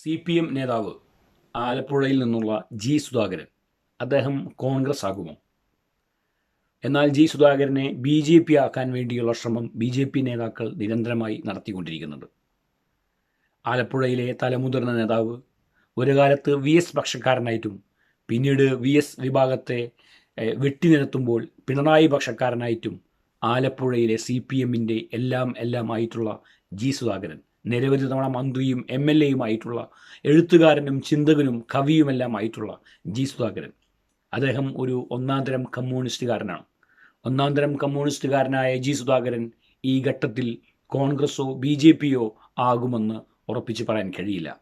C P M നേതാവ് ആലപ്പുഴയിൽ നിന്നുള്ള ജി സുധാകരൻ. അദ്ദേഹം കോൺഗ്രസ് ആകുമോ എന്നാൽ ജി സുധാകരനെ ബി ജെ പി ആക്കാൻ വേണ്ടിയുള്ള ശ്രമം ബി ജെ പി നേതാക്കൾ നിരന്തരമായി നടത്തിക്കൊണ്ടിരിക്കുന്നുണ്ട് ആലപ്പുഴയിലെ തലമുതിർന്ന നേതാവ് ഒരു കാലത്ത് വി എസ് പക്ഷക്കാരനായിട്ടും പിന്നീട് വി എസ് വിഭാഗത്തെ വെട്ടിനിരത്തുമ്പോൾ പിണറായി പക്ഷക്കാരനായിട്ടും ആലപ്പുഴയിലെ സി പി എമ്മിന്റെ എല്ലാം എല്ലാം ആയിട്ടുള്ള ജി സുധാകരൻ നിരവധി തവണ മന്ത്രിയും എം എൽ എയുമായിട്ടുള്ള എഴുത്തുകാരനും ചിന്തകനും കവിയുമെല്ലാം ആയിട്ടുള്ള ജി സുധാകരൻ. അദ്ദേഹം ഒരു ഒന്നാം തരം കമ്മ്യൂണിസ്റ്റുകാരനാണ്. ഒന്നാം തരം കമ്മ്യൂണിസ്റ്റുകാരനായ ജി സുധാകരൻ ഈ ഘട്ടത്തിൽ കോൺഗ്രസോ ബി ജെ പിയോ ആകുമെന്ന് ഉറപ്പിച്ച് പറയാൻ കഴിയില്ല.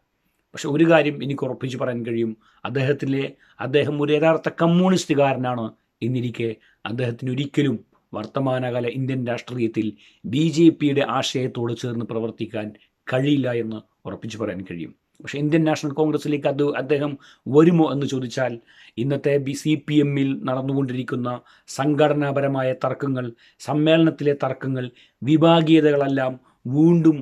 പക്ഷെ ഒരു കാര്യം എനിക്ക് ഉറപ്പിച്ച് പറയാൻ കഴിയും. അദ്ദേഹത്തിലെ അദ്ദേഹം ഒരു യഥാർത്ഥ കമ്മ്യൂണിസ്റ്റുകാരനാണ് എന്നിരിക്കെ അദ്ദേഹത്തിന് ഒരിക്കലും വർത്തമാനകാല ഇന്ത്യൻ രാഷ്ട്രീയത്തിൽ ബി ജെ പിയുടെ ആശയത്തോട് ചേർന്ന് പ്രവർത്തിക്കാൻ കഴിയില്ല എന്ന് ഉറപ്പിച്ചു പറയാൻ കഴിയും. പക്ഷേ ഇന്ത്യൻ നാഷണൽ കോൺഗ്രസിലേക്ക് അത് അദ്ദേഹം വരുമോ എന്ന് ചോദിച്ചാൽ ഇന്നത്തെ ബി സി പി എമ്മിൽ നടന്നുകൊണ്ടിരിക്കുന്ന സംഘടനാപരമായ തർക്കങ്ങൾ സമ്മേളനത്തിലെ തർക്കങ്ങൾ വിഭാഗീയതകളെല്ലാം വീണ്ടും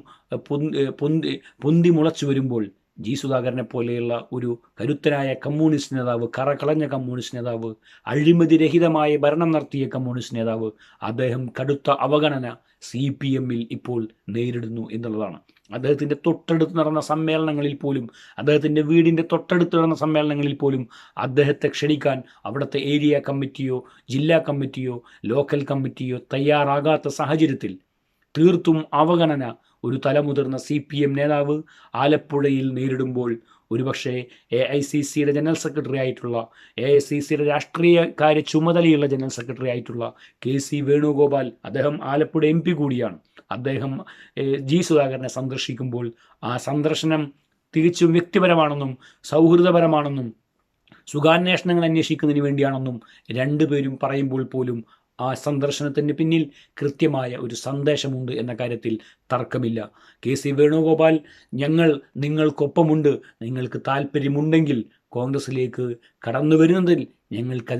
പൊന്തി പൊന്തി മുളച്ചു വരുമ്പോൾ ജി സുധാകരനെ പോലെയുള്ള ഒരു കരുത്തനായ കമ്മ്യൂണിസ്റ്റ് നേതാവ് കറകളഞ്ഞ കമ്മ്യൂണിസ്റ്റ് നേതാവ് അഴിമതിരഹിതമായ ഭരണം നടത്തിയ കമ്മ്യൂണിസ്റ്റ് നേതാവ് അദ്ദേഹം കടുത്ത അവഗണന സി ഇപ്പോൾ നേരിടുന്നു എന്നുള്ളതാണ്. അദ്ദേഹത്തിന്റെ തൊട്ടടുത്ത് നടന്ന സമ്മേളനങ്ങളിൽ പോലും അദ്ദേഹത്തിന്റെ വീടിന്റെ തൊട്ടടുത്ത് നടന്ന സമ്മേളനങ്ങളിൽ പോലും അദ്ദേഹത്തെ ക്ഷണിക്കാൻ അവിടുത്തെ ഏരിയ കമ്മിറ്റിയോ ജില്ലാ കമ്മിറ്റിയോ ലോക്കൽ കമ്മിറ്റിയോ തയ്യാറാകാത്ത സാഹചര്യത്തിൽ തീർത്തും അവഗണന ഒരു തലമുതിർന്ന സി പി എം നേതാവ് ആലപ്പുഴയിൽ നേരിടുമ്പോൾ ഒരുപക്ഷെ എ ഐ സി സിയുടെ ജനറൽ സെക്രട്ടറി ആയിട്ടുള്ള എ ഐ സി സിയുടെ രാഷ്ട്രീയ കാര്യ ചുമതലയുള്ള ജനറൽ സെക്രട്ടറി ആയിട്ടുള്ള കെ സി വേണുഗോപാൽ അദ്ദേഹം ആലപ്പുഴ എം പി കൂടിയാണ്. അദ്ദേഹം ജി സുധാകരനെ സന്ദർശിക്കുമ്പോൾ ആ സന്ദർശനം തികച്ചും വ്യക്തിപരമാണെന്നും സൗഹൃദപരമാണെന്നും സുഖാന്വേഷണങ്ങൾ അന്വേഷിക്കുന്നതിന് വേണ്ടിയാണെന്നും രണ്ടുപേരും പറയുമ്പോൾ പോലും ആ സന്ദർശനത്തിന് പിന്നിൽ കൃത്യമായ ഒരു സന്ദേശമുണ്ട് എന്ന കാര്യത്തിൽ തർക്കമില്ല. കെ സി വേണുഗോപാൽ ഞങ്ങൾ നിങ്ങൾക്കൊപ്പമുണ്ട്. നിങ്ങൾക്ക് താല്പര്യമുണ്ടെങ്കിൽ കോൺഗ്രസിലേക്ക് കടന്നു വരുന്നതിൽ ഞങ്ങൾക്ക്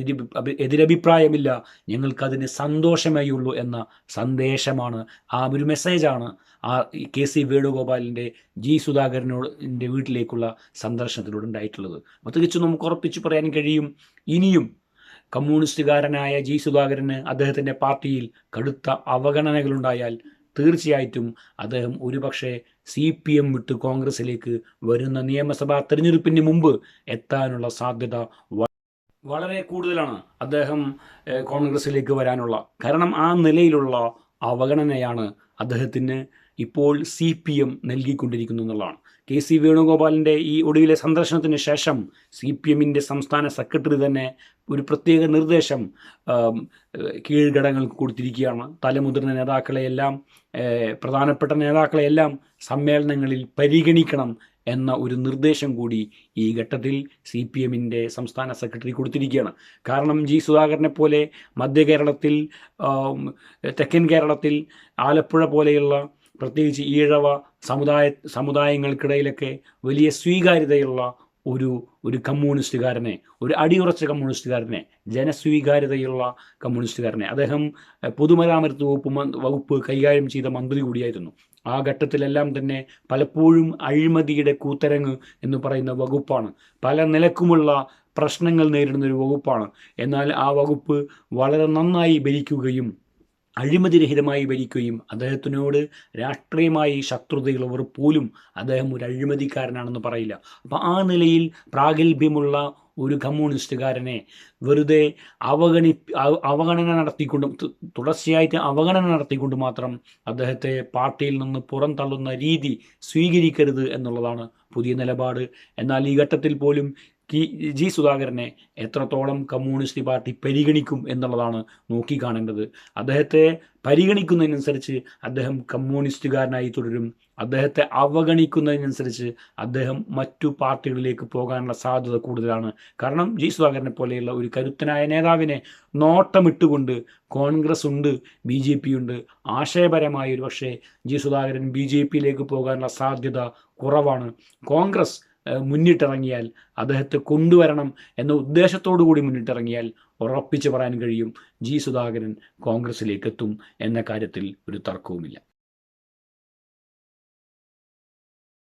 എതിരഭിപ്രായമില്ല. ഞങ്ങൾക്കതിന് സന്തോഷമേ ഉള്ളൂ എന്ന സന്ദേശമാണ്. ആ ഒരു മെസ്സേജാണ് ആ കെ സി വേണുഗോപാലിന്റെ ജി സുധാകരനോടിന്റെ വീട്ടിലേക്കുള്ള സന്ദർശനത്തിലൂടെ ഉണ്ടായിട്ടുള്ളത്. അപ്പോൾ തികച്ചും നമുക്ക് ഉറപ്പിച്ച് പറയാൻ കഴിയും ഇനിയും കമ്മ്യൂണിസ്റ്റുകാരനായ ജി സുധാകരന് അദ്ദേഹത്തിന്റെ പാർട്ടിയിൽ കടുത്ത അവഗണനകളുണ്ടായാൽ തീർച്ചയായിട്ടും അദ്ദേഹം ഒരുപക്ഷെ സി പി എം വിട്ട് കോൺഗ്രസിലേക്ക് വരുന്ന നിയമസഭാ തെരഞ്ഞെടുപ്പിന് മുമ്പ് എത്താനുള്ള സാധ്യത വളരെ കൂടുതലാണ് അദ്ദേഹം കോൺഗ്രസിലേക്ക് വരാനുള്ള. കാരണം ആ നിലയിലുള്ള അവഗണനയാണ് അദ്ദേഹത്തിന് ഇപ്പോൾ സി പി എം നൽകിക്കൊണ്ടിരിക്കുന്നു എന്നുള്ളതാണ്. കെ സി വേണുഗോപാലിന്റെ ഈ ഒടുവിലെ സന്ദർശനത്തിന് ശേഷം സി പി എമ്മിന്റെ സംസ്ഥാന സെക്രട്ടറി തന്നെ ഒരു പ്രത്യേക നിർദ്ദേശം കീഴ്ഘടകങ്ങൾക്ക് കൊടുത്തിരിക്കുകയാണ്. തലമുതിർന്ന നേതാക്കളെയെല്ലാം പ്രധാനപ്പെട്ട നേതാക്കളെയെല്ലാം സമ്മേളനങ്ങളിൽ പരിഗണിക്കണം എന്ന ഒരു നിർദ്ദേശം കൂടി ഈ ഘട്ടത്തിൽ സി പി എമ്മിന്റെ സംസ്ഥാന സെക്രട്ടറി കൊടുത്തിരിക്കുകയാണ്. കാരണം ജി സുധാകരനെ പോലെ മധ്യ കേരളത്തിൽ തെക്കൻ കേരളത്തിൽ ആലപ്പുഴ പോലെയുള്ള പ്രത്യേകിച്ച് ഈഴവ സമുദായ സമുദായങ്ങൾക്കിടയിലൊക്കെ വലിയ സ്വീകാര്യതയുള്ള ഒരു ഒരു കമ്മ്യൂണിസ്റ്റുകാരനെ ഒരു അടിയുറച്ച കമ്മ്യൂണിസ്റ്റുകാരനെ ജനസ്വീകാര്യതയുള്ള കമ്മ്യൂണിസ്റ്റുകാരനെ. അദ്ദേഹം പൊതുമരാമത്ത് വകുപ്പ് വകുപ്പ് കൈകാര്യം ചെയ്ത മന്ത്രി കൂടിയായിരുന്നു. ആ ഘട്ടത്തിലെല്ലാം തന്നെ പലപ്പോഴും അഴിമതിയുടെ കൂത്തരങ്ങ് എന്ന് പറയുന്ന വകുപ്പാണ്. പല നിലക്കുമുള്ള പ്രശ്നങ്ങൾ നേരിടുന്ന ഒരു വകുപ്പാണ്. എന്നാൽ ആ വകുപ്പ് വളരെ നന്നായി ഭരിക്കുകയും അഴിമതിരഹിതമായി ഭരിക്കുകയും അദ്ദേഹത്തിനോട് രാഷ്ട്രീയമായി ശത്രുതയുള്ളവർ പോലും അദ്ദേഹം ഒരു അഴിമതിക്കാരനാണെന്ന് പറയില്ല. അപ്പോൾ ആ നിലയിൽ പ്രാഗൽഭ്യമുള്ള ഒരു കമ്മ്യൂണിസ്റ്റുകാരനെ വെറുതെ അവഗണി അവഗണന നടത്തിക്കൊണ്ടും തുടർച്ചയായിട്ട് അവഗണന നടത്തിക്കൊണ്ട് മാത്രം അദ്ദേഹത്തെ പാർട്ടിയിൽ നിന്ന് പുറന്തള്ളുന്ന രീതി സ്വീകരിക്കരുത് എന്നുള്ളതാണ് പുതിയ നിലപാട്. എന്നാൽ ഈ ഘട്ടത്തിൽ പോലും കി ജി സുധാകരനെ എത്രത്തോളം കമ്മ്യൂണിസ്റ്റ് പാർട്ടി പരിഗണിക്കും എന്നുള്ളതാണ് നോക്കിക്കാണേണ്ടത്. അദ്ദേഹത്തെ പരിഗണിക്കുന്നതിനനുസരിച്ച് അദ്ദേഹം കമ്മ്യൂണിസ്റ്റുകാരനായി തുടരും. അദ്ദേഹത്തെ അവഗണിക്കുന്നതിനനുസരിച്ച് അദ്ദേഹം മറ്റു പാർട്ടികളിലേക്ക് പോകാനുള്ള സാധ്യത കൂടുതലാണ്. കാരണം ജി സുധാകരനെ പോലെയുള്ള ഒരു കരുത്തനായ നേതാവിനെ നോട്ടമിട്ടുകൊണ്ട് കോൺഗ്രസ് ഉണ്ട് ബി ജെ പി ഉണ്ട് ആശയപരമായ ഒരു പക്ഷേ ജി സുധാകരൻ ബി ജെ പിയിലേക്ക് പോകാനുള്ള സാധ്യത കുറവാണ്. കോൺഗ്രസ് മുന്നിട്ടിറങ്ങിയാൽ അദ്ദേഹത്തെ കൊണ്ടുവരണം എന്ന ഉദ്ദേശത്തോടു കൂടി മുന്നിട്ടിറങ്ങിയാൽ ഉറപ്പിച്ചു പറയാൻ കഴിയും ജി സുധാകരൻ കോൺഗ്രസിലേക്ക് എത്തും എന്ന കാര്യത്തിൽ ഒരു തർക്കവുമില്ല.